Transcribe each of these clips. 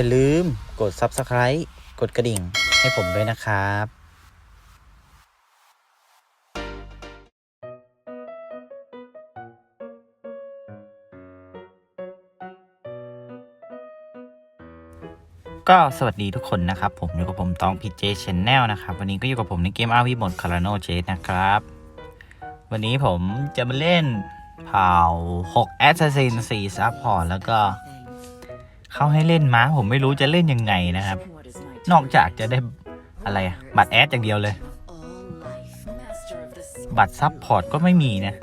อย่าลืมกด Subscribe กดกระดิ่งให้ผมด้วยนะครับก็สวัสดีทุกคนนะครับ ผมอยู่กับผมตองพีเจชแนลนะครับ วันนี้ก็อยู่กับผมในเกมอาวีหมดคาราโนเจนะครับ วันนี้ผมจะมาเล่นเผ่า6 Assassin 4 Support แล้วก็ เขาให้เล่นม้าผมไม่รู้จะเล่นยังไงนะครับ นอกจากจะได้อะไรอะบัตรแอดอย่างเดียวเลย บัตรซับพอร์ตก็ไม่มีนะ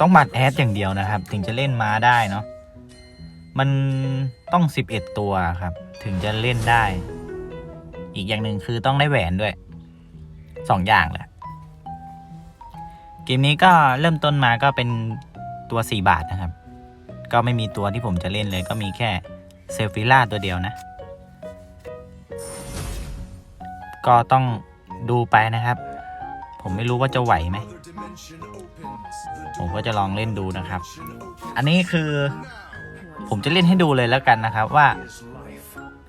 ต้องบัตรแอดอย่างเดียวนะครับ ถึงจะเล่นม้าได้เนาะมันต้อง 11 ตัวครับ ถึงจะเล่นได้ อีกอย่างหนึ่งคือต้องได้แหวนด้วยสองอย่างแหละเกมนี้ก็เริ่มต้นมาก็เป็นตัว 4 บาทนะครับ ก็ไม่มีตัวที่ผมจะเล่นเลยก็มีแค่ เซลฟิล่าตัวเดียวนะ ก็ต้องดูไปนะครับ ผมไม่รู้ว่าจะไหวไหม ผมก็จะลองเล่นดูนะครับ อันนี้คือผมจะเล่นให้ดูเลยแล้วกันนะครับว่า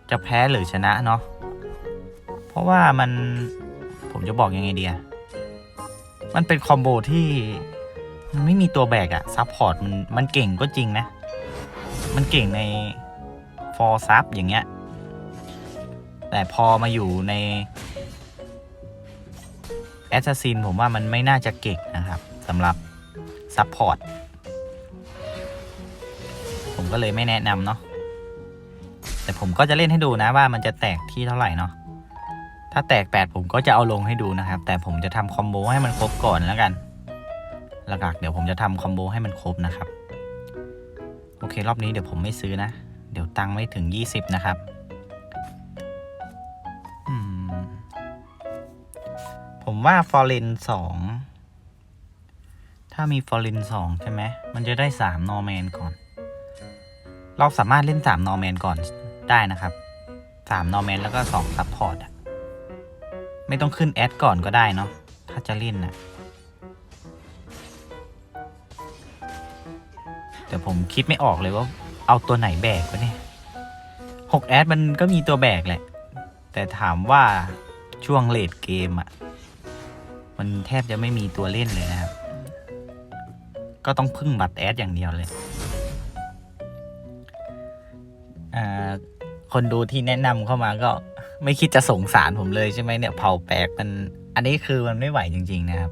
จะแพ้หรือชนะเนาะ เพราะว่ามันผมจะบอกยังไงเดียมันเป็นคอมโบที่มันไม่มีตัวแบกอะซับพอร์ตมันมันเก่งก็จริงนะ มันเก่งใน ฟอร์ซับอย่างเงี้ย แต่พอมาอยู่ในแอสซัสซินผมว่ามันไม่น่าจะเก่งนะครับสำหรับซับพอร์ตผมก็เลยไม่แนะนำเนาะแต่ผมก็จะเล่นให้ดูนะว่ามันจะแตกที่เท่าไหร่เนาะถ้าแตก 8 ผมก็จะเอาลงให้ดูนะครับ แต่ผมจะทำคอมโบให้มันครบก่อนแล้วกัน หลักๆเดี๋ยวผมจะทำคอมโบให้มันครบนะครับ โอเครอบนี้เดี๋ยวผมไม่ซื้อนะ เดี๋ยวตังไม่ถึง 20 นะครับผมว่าฟอร์เรนสองถ้ามีฟอร์เรนสองใช่ไหมมันจะได้สามนอร์แมนก่อน เราสามารถเล่นสามนอร์แมนก่อนได้นะครับสามนอร์แมนแล้วก็สองซัพพอร์ตอะไม่ต้องขึ้นแอดก่อนก็ได้เนาะถ้าจะเล่นนะแต่ผมคิดไม่ออกเลยว่า เอาตัวไหนแบกวะเนี่ยหกแอดมันก็มีตัวแบกแหละ แต่ถามว่าช่วงเลดเกมอะมันแทบจะไม่มีตัวเล่นเลยนะครับ ก็ต้องพึ่งบัตรแอดอย่างเดียวเลยอ่าคนดูที่แนะนำเข้ามาก็ไม่คิดจะสงสารผมเลยใช่ไหมเนี่ยเผาแปลกมัน อันนี้คือมันไม่ไหวจริง ๆ นะครับ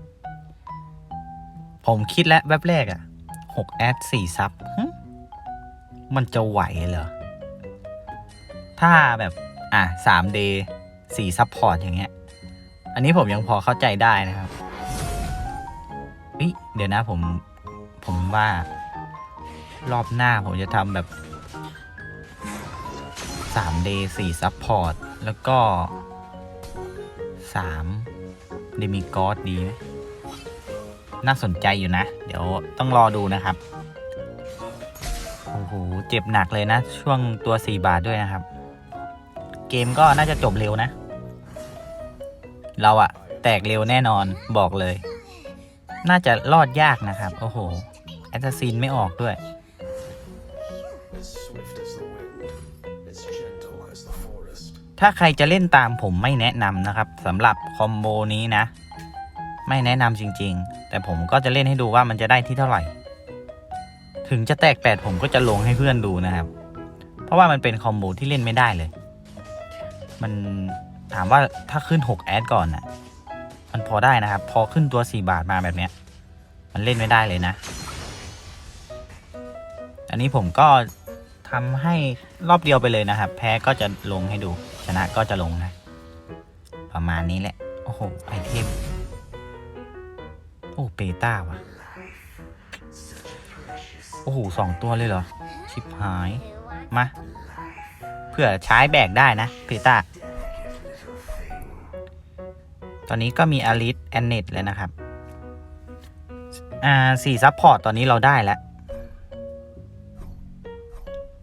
ผมคิดแล้วแวบแรกอะหกแอดสี่ซับหึ มันจะไหวเหรอ ถ้าแบบ อะสามเดย์สี่ซับพอร์ตอย่างเงี้ย อันนี้ผมยังพอเข้าใจได้นะครับเฮ้ยเดี๋ยวนะผมผมว่ารอบหน้าผมจะทำแบบ3 day 4 support แล้วก็3 demigod ดีไหมน่าสนใจอยู่นะ เดี๋ยวต้องรอดูนะครับ เจ็บหนักเลยนะ ช่วงตัว4บาทด้วยนะครับ เกมก็น่าจะจบเร็วนะ เราอะแตกเร็วแน่นอนบอกเลย น่าจะรอดยากนะครับ โอ้โห แอสซัสซินไม่ออกด้วย ถ้าใครจะเล่นตามผมไม่แนะนำนะครับสำหรับคอมโบนี้นะ ไม่แนะนำจริง ๆ แต่ผมก็จะเล่นให้ดูว่ามันจะได้ที่เท่าไหร่ ถึงจะแตกแปดผมก็จะลงให้เพื่อนดูนะครับ เพราะว่ามันเป็นคอมโบที่เล่นไม่ได้เลย มันถามว่าถ้าขึ้น6แอดก่อนน่ะ มันพอได้นะครับ พอขึ้นตัว4บาทมาแบบเนี้ย มันเล่นไม่ได้เลยนะ อันนี้ผมก็ทำให้รอบเดียวไปเลยนะครับ แพ้ก็จะลงให้ดู ชนะก็จะลงนะ ประมาณนี้แหละ โอ้โห ไอเทม โอ้ เปต้าว่ะ โอ้โหสองตัวเลยเหรอ ชิบหาย มา เพื่อใช้แบกได้นะเพต้าตอนนี้ก็มีอลิสแอนเนตแล้วนะครับ อ่าสี่ซับพอร์ตตอนนี้เราได้แล้ว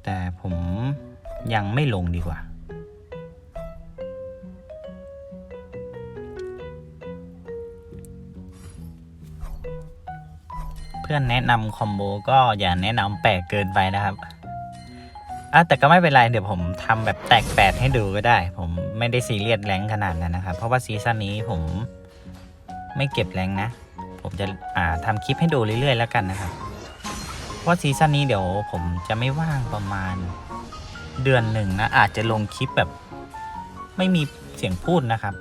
แต่ผมยังไม่ลงดีกว่า พื่อนแนะนำคอมโบก็อย่าแนะนำแปลกเกินไปนะครับอะแต่ก็ไม่เป็นไรเดี๋ยวผมทำแบบแตกแปดให้ดูก็ได้ ผมไม่ได้ซีเรียสแรงขนาดนั้นนะครับ เพราะว่าซีซั่นนี้ผมไม่เก็บแรงนะ ผมจะอ่าทำคลิปให้ดูเรื่อยๆแล้วกันนะครับเพราะซีซั่นนี้เดี๋ยวผมจะไม่ว่างประมาณเดือนหนึ่งนะ อาจจะลงคลิปแบบ ไม่มีเสียงพูดนะครับ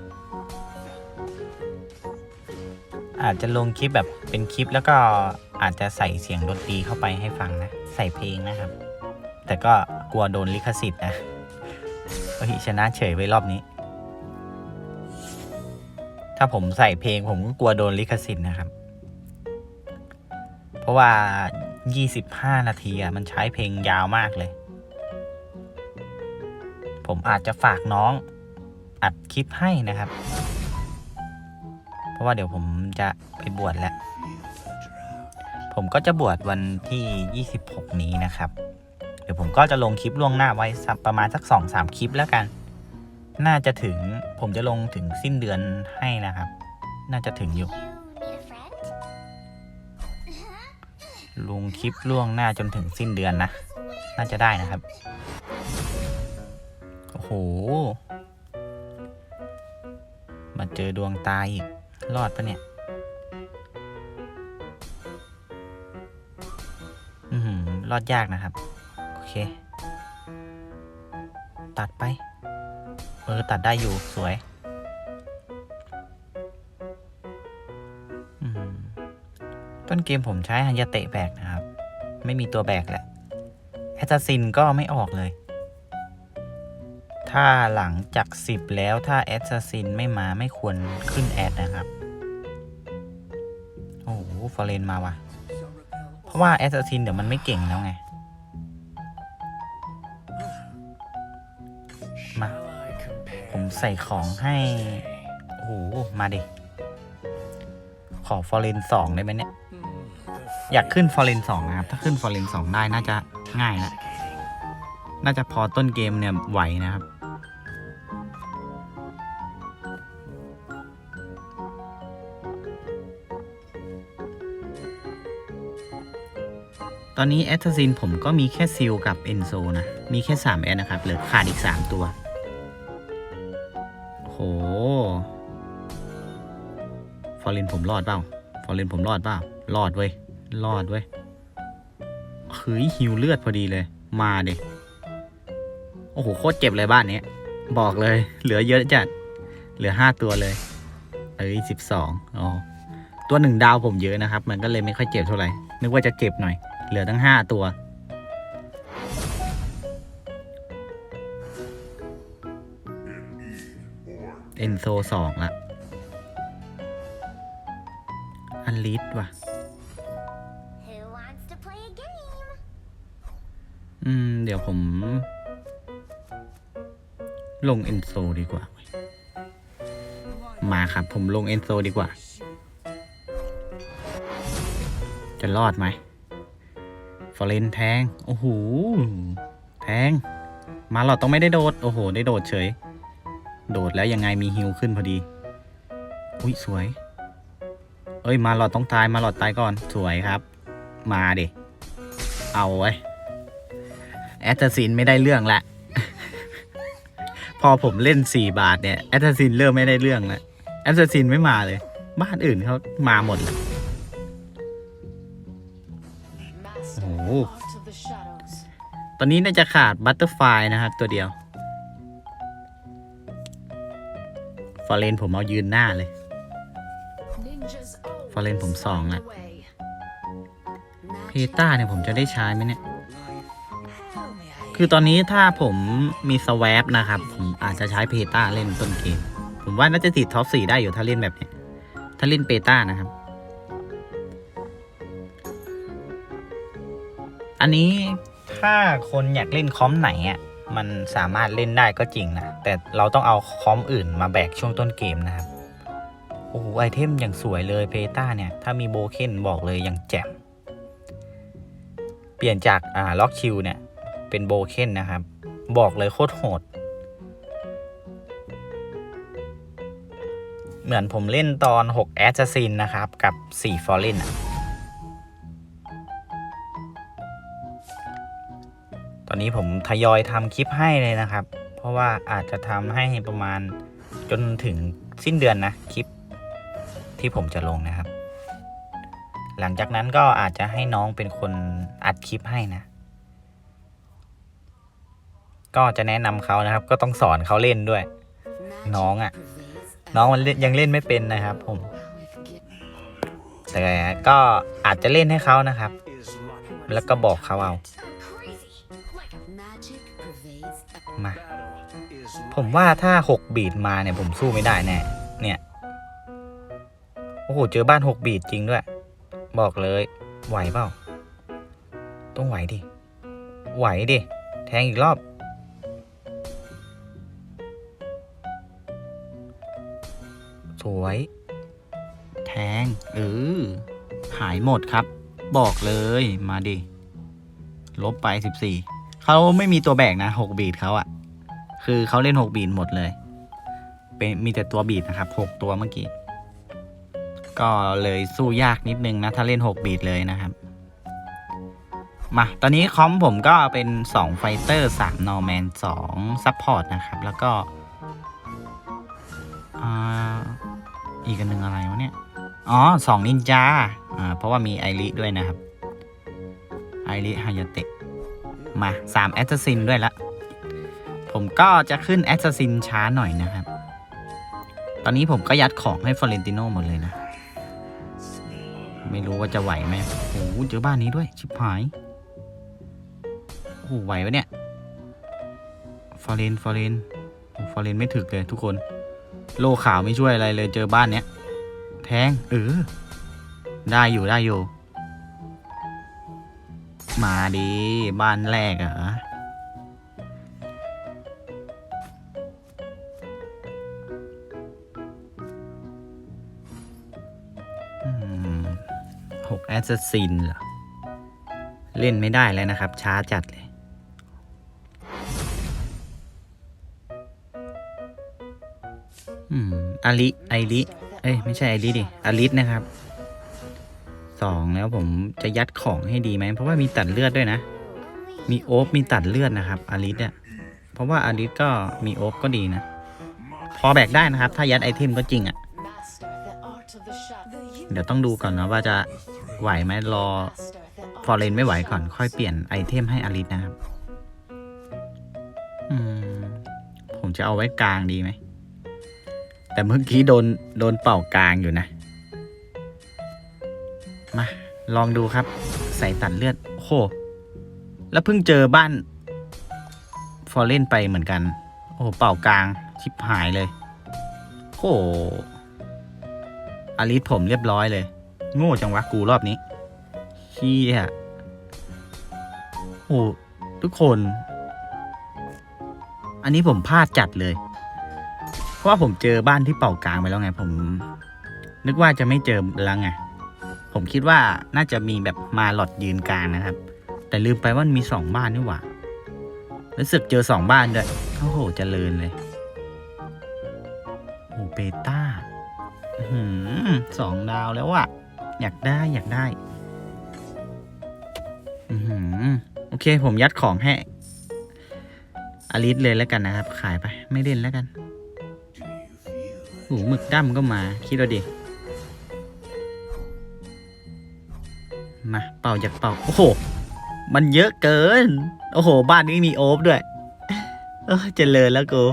อาจจะลงคลิปแบบเป็นคลิปแล้วก็ อาจจะใส่เสียงดนตรีเข้าไปให้ฟังนะ ใส่เพลงนะครับ แต่ก็กลัวโดนลิขสิทธิ์นะเฮ้ยชนะเฉยไว้รอบนี้ ถ้าผมใส่เพลงผมก็กลัวโดนลิขสิทธิ์นะครับ เพราะว่า 25 นาทีอะมันใช้เพลงยาวมากเลย ผมอาจจะฝากน้องอัดคลิปให้นะครับ เพราะว่าเดี๋ยวผมจะไปบวชแล้ว ผมก็จะบวชวันที่ 26 นี้นะครับ เดี๋ยวผมก็จะลงคลิปล่วงหน้าไว้ประมาณสัก 2-3 คลิปแล้วกัน น่าจะถึงผมจะลงถึงสิ้นเดือนให้นะครับ น่าจะถึงอยู่ ลงคลิปล่วงหน้าจนถึงสิ้นเดือนนะ น่าจะได้นะครับ โอ้โห มาเจอดวงตาอีก รอดปะเนี่ย รอดยากนะครับ โอเค ตัดไป เออ ตัดได้อยู่สวยต้นเกมผมใช้ฮันยาเตะแบกนะครับ ไม่มีตัวแบกแหละแอตซินก็ไม่ออกเลย ถ้าหลังจาก 10 แล้วถ้าแอสซัสซินไม่มาไม่ควรขึ้นแอดนะครับ โอ้โห ฟอเรนมาว่ะ เพราะว่าแอสซัสซินเดี๋ยวมันไม่เก่งแล้วไง มา ผมใส่ของให้ โอ้โห มาดิ ขอฟอเรนสองได้ไหมเนี่ย อยากขึ้นฟอร์เรนสองนะครับ ถ้าขึ้นฟอร์เรนสองได้น่าจะง่ายละน่าจะพอต้นเกมเนี่ยไหวนะครับ ตอนนี้แอตซินผมก็มีแค่ซิลกับเอนโซนะ มีแค่ 3 แอดนะครับ เหลือขาดอีก 3 ตัว โห ฟอร์เรนผมรอดเปล่า ฟอร์เรนผมรอดเปล่า รอดเว้ย รอดเว้ยเฮ้ยหิวเลือดพอดีเลย มาเด็กโอ้โห โคตรเจ็บเลยบ้านนี้บอกเลย เหลือเยอะจัด เหลือห้าตัวเลย เอ้ยสิบสองอ๋อ ตัวหนึ่งดาวผมเยอะนะครับ มันก็เลยไม่ค่อยเจ็บเท่าไหร่ นึกว่าจะเก็บหน่อย เหลือตั้งห้าตัว เอนโซสองละ อันลิสว่ะ Who wants to play a game? อืม เดี๋ยวผม ลงเอนโซดีกว่าเว้ยมาครับผมลงเอนโซดีกว่า จะรอดไหม ฟอเรนแทง โอ้โห แทง มาหลอดต้องไม่ได้โดด โอ้โห ได้โดดเฉย โดดแล้วยังไงมีฮิวขึ้นพอดี อุ้ยสวย เอ้ย มาหลอดต้องตาย มาหลอดตายก่อน สวยครับ มาดิ เอาไว้แอตซินไม่ได้เรื่องละ พอผมเล่น 4 บาทเนี่ย แอตซินเริ่มไม่ได้เรื่องล้วแอตซินไม่มาเลย บ้านอื่นเขามาหมดแล้ว ตอนนี้น่าจะขาดบัตเตอร์ไฟนะครับ ตัวเดียว ฟอร์เรนผมเอายืนหน้าเลย Ninjas always Fallen ผมสองละเพต้าเนี่ยผมจะได้ใช้ไหมเนี่ย คือตอนนี้ถ้าผมมีสวปนะครับ ผมอาจจะใช้เพต้าเล่นต้นเกม ผมว่าน่าจะติดท็อปสี่ได้อยู่ถ้าเล่นแบบเนี้ยถ้าเล่นเปต้านะครับ อันนี้ถ้าคนอยากเล่นคอมไหนอะมันสามารถเล่นได้ก็จริงนะ แต่เราต้องเอาคอมอื่นมาแบกช่วงต้นเกมนะครับ โอ้โห ไอเทมอย่างสวยเลยเพต้าเนี่ย ถ้ามีโบเคนบอกเลยอย่างแจ่ม เปลี่ยนจากอ่าล็อกคิวเนี่ย เป็นโบเคนนะครับ บอกเลยโคตรโหด เหมือนผมเล่นตอน 6 แอ s ซ a ซินนะครับ กับ 4 ฟอร์เรนอะ ตอนนี้ผมทยอยทำคลิปให้เลยนะครับ เพราะว่าอาจจะทำให้ประมาณจนถึงสิ้นเดือนนะคลิปที่ผมจะลงนะครับ หลังจากนั้นก็อาจจะให้น้องเป็นคนอัดคลิปให้นะ ก็จะแนะนำเขานะครับ ก็ต้องสอนเขาเล่นด้วย น้องอะ่ะ น้องมันยังเล่นไม่เป็นนะครับ ผม แต่ก็อาจจะเล่นให้เขานะครับ แล้วก็บอกเขาเอา มา ผมว่าถ้าหกบีดมาเนี่ยผมสู้ไม่ได้แน่ เนี่ย โอ้โห เจอบ้านหกบีดจริงด้วย บอกเลย ไหวเปล่า ต้องไหวดิ ไหวดิ แทงอีกรอบ สวย แทง เออ หายหมดครับ บอกเลย มาดิ ลบไปสิบสี่เขาไม่มีตัวแบกนะหกบีดเขาอะ คือเขาเล่นหกบีดหมดเลย เป็นมีแต่ตัวบีดนะครับหกตัวเมื่อกี้ ก็เลยสู้ยากนิดนึงนะ ถ้าเล่นหกบีดเลยนะครับ มา ตอนนี้คอมผมก็เป็น 2 ไฟเตอร์ 3 นอร์แมน 2 ซัพพอร์ตนะครับ แล้วก็อีกอันหนึ่งอะไรวะเนี่ย อ๋อสองนินจา อ่า เพราะว่ามีไอริด้วยนะครับ ไอริฮายาเตะ มา3แอสซัสซินด้วยละ ผมก็จะขึ้นแอสซัสซินช้าหน่อยนะครับ ตอนนี้ผมก็ยัดของให้ฟลอเรนติโนหมดเลยนะ ไม่รู้ว่าจะไหวไหมโอ้โหเจอบ้านนี้ด้วย ชิบหาย โอ้โหไหวปะเนี่ยฟอเรนฟอเรนโอ้ฟอเรนไม่ถึกเลยทุกคน โลขาวไม่ช่วยอะไรเลยเจอบ้านเนี้ย แทง เออ ได้อยู่ได้อยู่ มาดีบ้านแรกเหรอ สซัสซินเหรอ เล่นไม่ได้แล้วนะครับ ช้าจัดเลย อืมอาลิไอริเอ้ย ไม่ใช่ไอริดิอาลิสนะครับสองแล้วผมจะยัดของให้ดีไหม เพราะว่ามีตัดเลือดด้วยนะ มีโอ๊บมีตัดเลือดนะครับอาริสเนี่ยเพราะว่าอาริสก็มีโอ๊บก็ดีนะ พอแบกได้นะครับ ถ้ายัดไอเทมก็จริงอะ่ะ Master the art of the shadow. เดี๋ยวต้องดูก่อนนะว่าจะ ไหวไหมรอฟอร์เรนไม่ไหวก่อนค่อยเปลี่ยนไอเทมให้อาริสนะครับ อืม ผมจะเอาไว้กลางดีไหม แต่เมื่อกี้โดนโดนเป่ากลางอยู่นะ มา ลองดูครับ ใส่ตัดเลือด โอ้โห แล้วเพิ่งเจอบ้านฟอร์เรนไปเหมือนกัน โอ้โห เป่ากลาง ชิบหายเลย โอ้โหอาริสผมเรียบร้อยเลย โง่จังวะกูรอบนี้เฮียโอ้ทุกคน อันนี้ผมพลาดจัดเลย เพราะว่าผมเจอบ้านที่เป่ากลางไปแล้วไง ผม นึกว่าจะไม่เจอแล้วไง ผมคิดว่าน่าจะมีแบบมาหลอดยืนกลางนะครับ แต่ลืมไปว่ามันมีสองบ้านนี่หว่ารู้สึกเจอสองบ้านด้วยโอ้โหเจริญเลยโอ้เบต้าอื้อหือสองดาวแล้วอะ อยากได้อยากได้ อือหือโอเค ผมยัดของให้อลิสเลยแล้วกันนะครับ ขายไป ไม่เล่นแล้วกันโอ้หมึกดั้มก็มา คิดเอาดิ มาเป่าจากเป่า โอ้โห มันเยอะเกิน โอ้โห บ้านนี้มีโอ๊บด้วย เออเจริญแล้วกู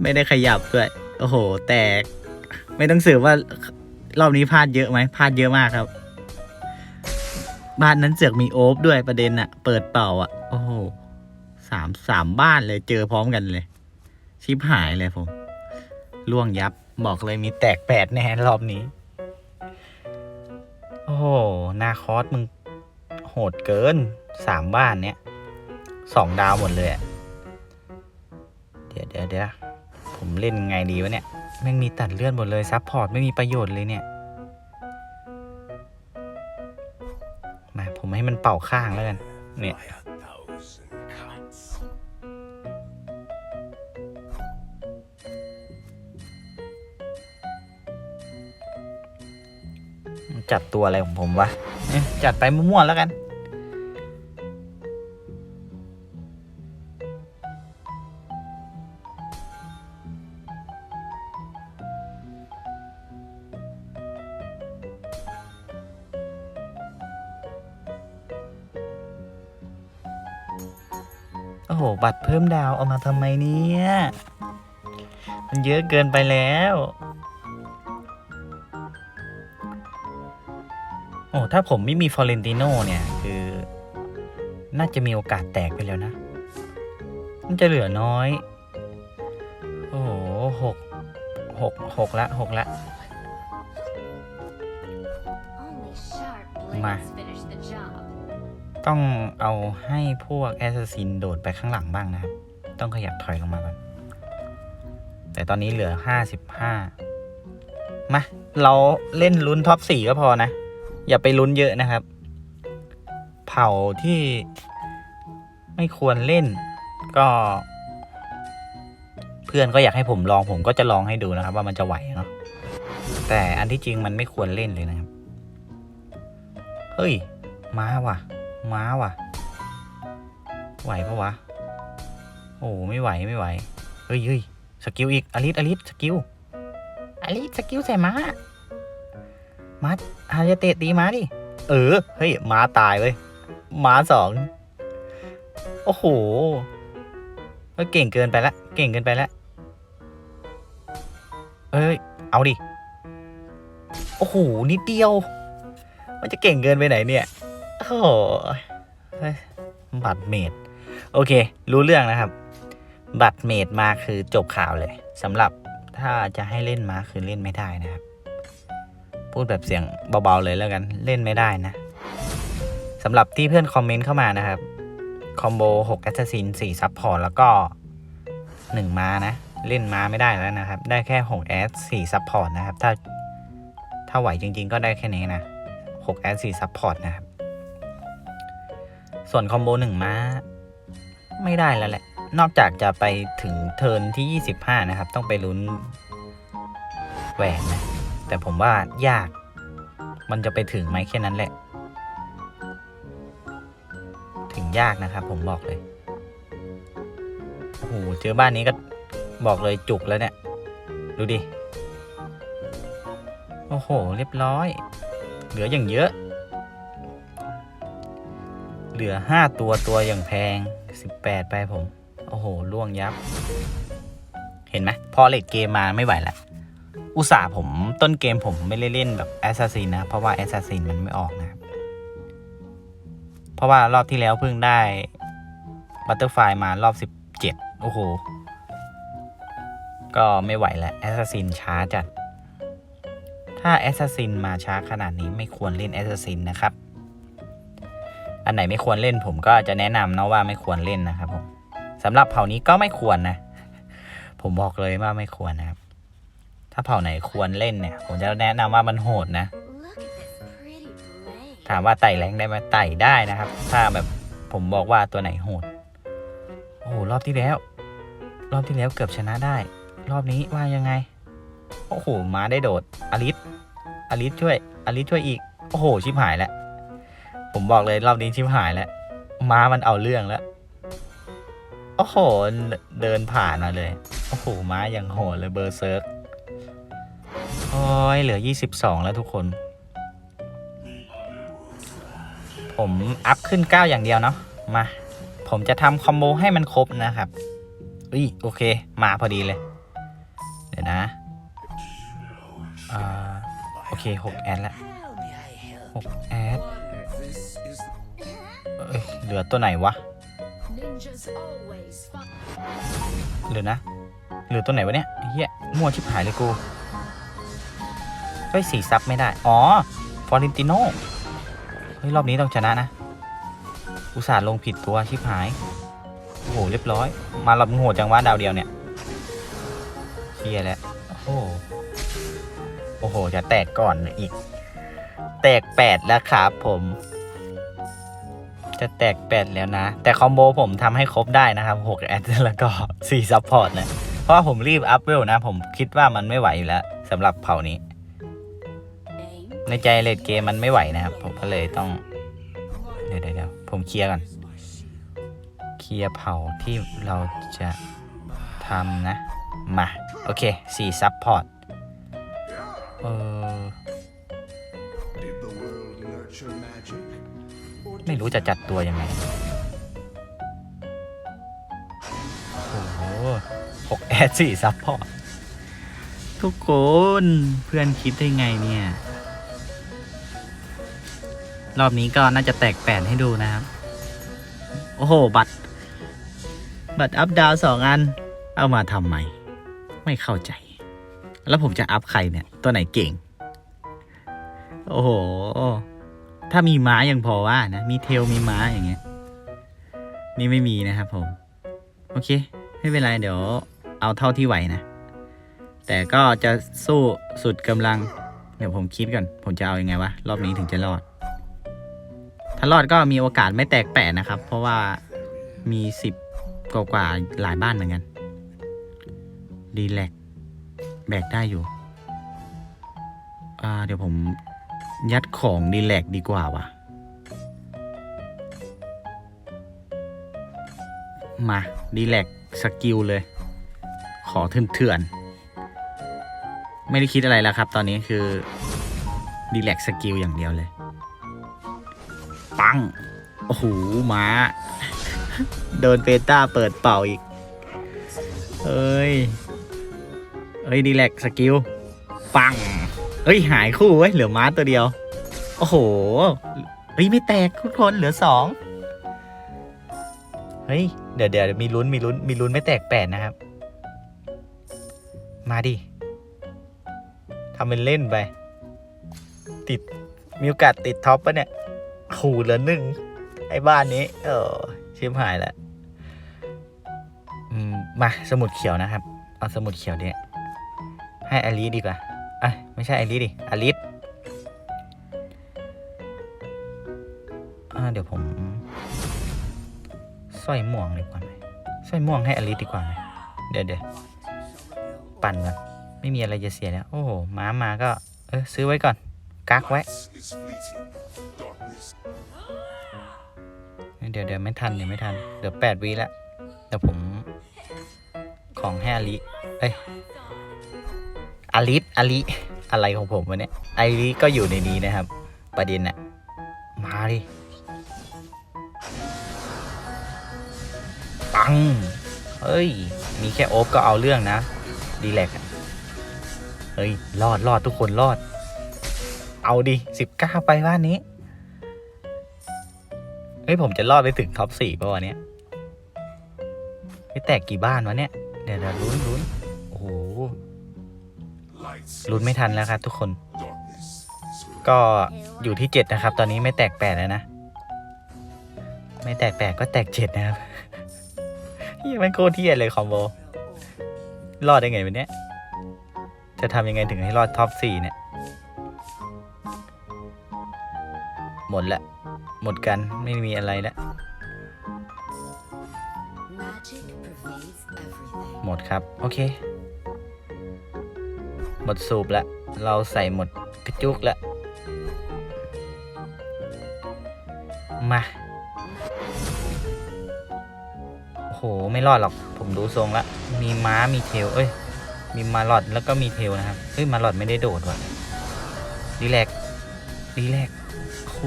ไม่ได้ขยับด้วย โอ้โห แตก ไม่ต้องสืบว่า รอบนี้พลาดเยอะไหมพลาดเยอะมากครับบ้านนั้นเสือกมีโอ๊บด้วยประเด็นอะเปิดเป่าอะโอ้โหสามสามบ้านเลยเจอพร้อมกันเลย ชิบหายเลยผมล่วงยับบอกเลยมีแตกแปดแน่รอบนี้ โอ้โหนาคอสมึงโหดเกินสามบ้านเนี้ยสองดาวหมดเลยอะเดี๋ยวเดี๋ยวเดี๋ยวผมเล่นไงดีวะเนี่ย แม่งมีตัดเลือดหมดเลยซับพอร์ตไม่มีประโยชน์เลยเนี่ย มาผมให้มันเป่าข้างแล้วกัน เนี่ยจัดตัวอะไรของผมวะเอ๊ะจัดไปมั่วๆแล้วกัน พิ่มดาวเอามาทำไมเนี่ย มันเยอะเกินไปแล้ว โอ้ถ้าผมไม่มีฟอเรนติโนเนี่ย คือ น่าจะมีโอกาสแตกไปแล้วนะ มันจะเหลือน้อย โอ้โหหกหกหกละหกละ Only sharp ต้องเอาให้พวกแอสซัสซินโดดไปข้างหลังบ้างนะครับ ต้องขยับถอยลงมาก่อน แต่ตอนนี้เหลือห้าสิบห้ามาเราเล่นลุ้นท็อปสี่ก็พอนะ อย่าไปลุ้นเยอะนะครับ เผ่าที่ไม่ควรเล่นก็ เพื่อนก็อยากให้ผมลองผมก็จะลองให้ดูนะครับ ว่ามันจะไหวเนาะแต่อันที่จริงมันไม่ควรเล่นเลยนะครับ เฮ้ย มาว่ะ ม้าว่ะ ไหวปะวะ โอ้ไม่ไหวไม่ไหว เฮ้ยเฮ้ยสกิลอีก อลิสอลิสสกิล อลิสสกิลใส่ม้า ม้าฮาจะเตะตีม้าดิ เออ เฮ้ย ม้าตายเว้ย ม้าสอง โอ้โหเก่งเกินไปละ เก่งเกินไปละเอ้ย เอาดิ โอ้โห นิดเดียว มันจะเก่งเกินไปไหนเนี่ย โอ้บัตรเมดโอเค รู้เรื่องนะครับ บัตรเมดมาคือจบข่าวเลยสำหรับถ้าจะให้เล่นมาคือเล่นไม่ได้นะครับ พูดแบบเสียงเบาๆเลยแล้วกันเล่นไม่ได้นะสำหรับที่เพื่อนคอมเมนต์เข้ามานะครับคอมโบ6แอสซัสซิน4ซับพอร์ตแล้วก็ 1 ม้านะ เล่นม้าไม่ได้แล้วนะครับ ได้แค่6แอส4ซับพอร์ตนะครับ ถ้าถ้าไหวจริง ๆ ก็ได้แค่นี้นะ6แอส4ซับพอร์ตนะครับ ส่วนคอมโบ1ม้า ไม่ได้แล้วแหละ นอกจากจะไปถึงเทิร์นที่ 25 นะครับ ต้องไปลุ้นแหวนนะแต่ผมว่ายาก มันจะไปถึงไหมแค่นั้นแหละ ถึงยากนะครับ ผมบอกเลยโอ้โหเจอบ้านนี้ก็บอกเลยจุกแล้วเนี่ย ดูดิ โอ้โห เรียบร้อย เหลืออย่างเยอะ เหลือ 5 ตัวตัวอย่างแพง 18 ไปผม โอ้โหล่วงยับ เห็นไหมพอเลดเกมมาไม่ไหวละอุตส่าห์ผมต้นเกมผมไม่ได้เล่นแบบแอสซัสซินนะ เพราะว่าแอสซัสซินมันไม่ออกนะครับ เพราะว่ารอบที่แล้วเพิ่งได้บัตเตอร์ไฟมารอบ 17 โอ้โห ก็ไม่ไหวแล้วแอสซัสซินช้าจัด ถ้าแอสซัสซินมาช้าขนาดนี้ไม่ควรเล่นแอสซัสซินนะครับ อันไหนไม่ควรเล่นผมก็จะแนะนำนะว่าไม่ควรเล่นนะครับผมสำหรับเผ่านี้ก็ไม่ควรนะ ผมบอกเลยว่าไม่ควรนะครับ ถ้าเผ่าไหนควรเล่นเนี่ย ผมจะแนะนำว่ามันโหดนะ ถามว่าไต่แรงได้ไหมไต่ได้นะครับ ถ้าแบบผมบอกว่าตัวไหนโหด โอ้โหรอบที่แล้ว รอบที่แล้วเกือบชนะได้ รอบนี้ว่ายังไง โอ้โหมาได้โดดอลิสอลิสช่วยอลิสช่วยอีก โอ้โหชิบหายแล้ว ผมบอกเลยรอบนี้ชิบหายแล้ว ม้ามันเอาเรื่องแล้ว โอ้โห เดินผ่านมาเลย โอ้โห ม้ายังโหดเลยเบอร์เซิร์กโอ้ยเหลือ 22 แล้วทุกคน ผมอัพขึ้น 9 อย่างเดียวเนาะ มา ผมจะทำคอมโบให้มันครบนะครับอุ้ยโอเค มาพอดีเลย เดี๋ยวนะอ่าโอเค 6 แอดละ How may I help? 6แอด เหลือตัวไหนวะเหลือนะเหลือตัวไหนวะเนี่ยเฮียมั่วชิบหายเลยกูเฮ้ยสีซับไม่ได้ อ๋อ ฟอร์ตินติโนเฮ้ย รอบนี้ต้องชนะนะ อุตส่าห์ลงผิดตัวชิบหาย โอ้โห เรียบร้อย มาหลับโหดจังว่าดาวเดียวเนี่ยเฮียแล้ว โอ้โห โอ้โห จะแตกก่อนอีก แตกแปดแล้วครับผม จะแตกแปดแล้วนะ แต่คอมโบผมทำให้ครบได้นะครับ6แอดแล้วก็4ซัพพอร์ตนะเพราะว่าผมรีบอัพเวลนะ ผมคิดว่ามันไม่ไหวอยู่แล้วสำหรับเผ่านี้ ในใจเลดเกมมันไม่ไหวนะครับ ผมก็เลยต้อง เดี๋ยวเดี๋ยวผมเคลียร์ก่อนเคลียร์เผ่าที่เราจะทำนะ มา โอเค4ซัพพอร์ตเออ ไม่รู้จะจัดตัวยังไงอดสี่ซัพพอร์ตทุกคนเพื่อนคิดได้ไงเนี่ย รอบนี้ก็น่าจะแตกแปดให้ดูนะครับ โอ้โห บัตร บัตรอัพดาวสองอัน เอามาทำไม ไม่เข้าใจ แล้วผมจะอัพใครเนี่ย ตัวไหนเก่ง โอ้โห ถ้ามีม้ายังพอว่านะ มีเทลมีม้าอย่างเงี้ย นี่ไม่มีนะครับผม โอเค ไม่เป็นไร เดี๋ยวเอาเท่าที่ไหวนะ แต่ก็จะสู้สุดกำลัง เดี๋ยวผมคิดก่อน ผมจะเอาอยัางไงวะ รอบนี้ถึงจะรอด ถ้ารอดก็มีโอกาสไม่แตกแปะนะครับ เพราะว่ามีสิบกว่าๆหลายบ้านเหมือนกัน ดีแลกแบกได้อยู่ อ่า เดี๋ยวผม ยัดของดีแลกดีกว่าวะมาดีแลกสกิลเลย ขอเถื่อนๆ ไม่ได้คิดอะไรแล้วครับ ตอนนี้คือดีแลกสกิลอย่างเดียวเลย ปัง โอ้โหมาโดนเปต้าเปิดเป่าอีก เอ้ย เอ้ย ดีแลกสกิล ปัง เอ้ยหายคู่เว้ยเหลือม้าตัวเดียว โอ้โหเฮ้ยไม่แตกทุกคนเหลือสองเฮ้ยเดี๋ยวเดี๋ยวมีลุ้นมีลุ้นมีลุ้นไม่แตกแปดนะครับ มาดิทำเป็นเล่นไป ติดมีโอกาสติดท็อปปะเนี่ยขู่เหลือหนึ่งไอ้บ้านนี้ เออชิมหายแล้วมาสมุดเขียวนะครับ เอาสมุดเขียวเนี่ยให้อลิสดีกว่า อ้ไม่ใช่อลิสดิอลิสอ่าเดี๋ยวผมสร้อยม่วงดีกว่าไหมสร้อยม่วงให้อลิสดีกว่าไหมเดี๋ยวเดี๋ยวปั่นก่อนไม่มีอะไรจะเสียแล้ว โอ้โหม้ามาก็ เออซื้อไว้ก่อนกักไว้ เดี๋ยวเดี๋ยวไม่ทันเดี๋ยวไม่ทัน เดี๋ยวแปดวิแล้วเดี๋ยวผมของให้อลิเอ้ย อลิสอลิอะไรของผมวะเนี่ยอลิก็อยู่ในนี้นะครับ ประเด็นน่ะมาดิปังเฮ้ย มีแค่โอ๊บก็เอาเรื่องนะ ดีแลกเฮ้ย รอดรอดทุกคนรอด เอาดิสิบเก้าไปบ้านนี้ เฮ้ย ผมจะรอดไปถึงท็อปสี่ป่ะวันนี้ไม่แตกกี่บ้านวะเนี่ย เดี๋ยวเดี๋ยวลุ้นลุ้น ลุ้นไม่ทันแล้วครับทุกคน ก็อยู่ที่เจ็ดนะครับ ตอนนี้ไม่แตกแปดแล้วนะ ไม่แตกแปดก็แตกเจ็ดนะครับเฮียมันโคตรเที่ยเลยคอมโบ รอดได้ไงวันเนี้ยจะทำยังไงถึงให้รอดท็อปสี่เนี่ย หมดละ หมดกันไม่มีอะไรล้ว Magic pervades everything. หมดครับ โอเค หมดสูบละเราใส่หมดกระจุกละมา โอ้โห ไม่รอดหรอก ผมดูทรงละ มีม้ามีเทล เอ้ย มีมาหลอดแล้วก็มีเทลนะครับเฮ้ย มาหลอดไม่ได้โดดว่ะดีแลกดีแลกโอ้โห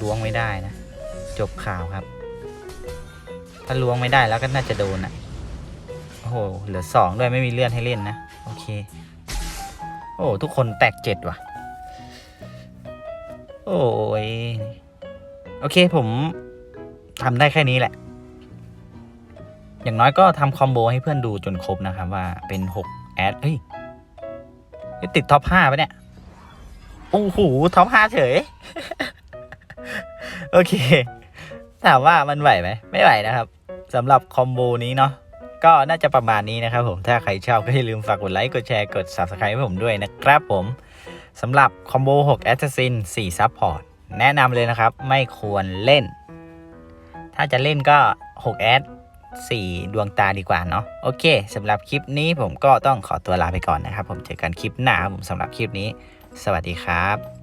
ล้วงไม่ได้นะ จบข่าวครับ ถ้าล้วงไม่ได้แล้วก็น่าจะโดนอะโอ้โห เหลือสองด้วยไม่มีเลื่อนให้เล่นนะ โอเค โอ้ ทุกคนแตกเจ็ดว่ะ โอ้ย โอเคผมทำได้แค่นี้แหละ อย่างน้อยก็ทำคอมโบให้เพื่อนดูจนครบนะครับว่าเป็นหกแอด เฮ้ย ติดท็อปห้าปะเนี่ย โอ้โห ท็อปห้าเฉย โอเค ถามว่ามันไหวไหม ไม่ไหวนะครับสำหรับคอมโบนี้เนาะ ก็น่าจะประมาณนี้นะครับผมถ้าใครชอบก็อย่าลืมฝากกดไลค์กดแชร์กด Subscribe ให้ผมด้วยนะครับผมสำหรับคอมโบ6 Assassin 4 Support แนะนำเลยนะครับไม่ควรเล่น ถ้าจะเล่นก็6แอด4 ดวงตาดีกว่าเนาะโอเคสำหรับคลิปนี้ผมก็ต้องขอตัวลาไปก่อนนะครับ ผมเจอกันคลิปหน้าครับผมสำหรับคลิปนี้ สวัสดีครับ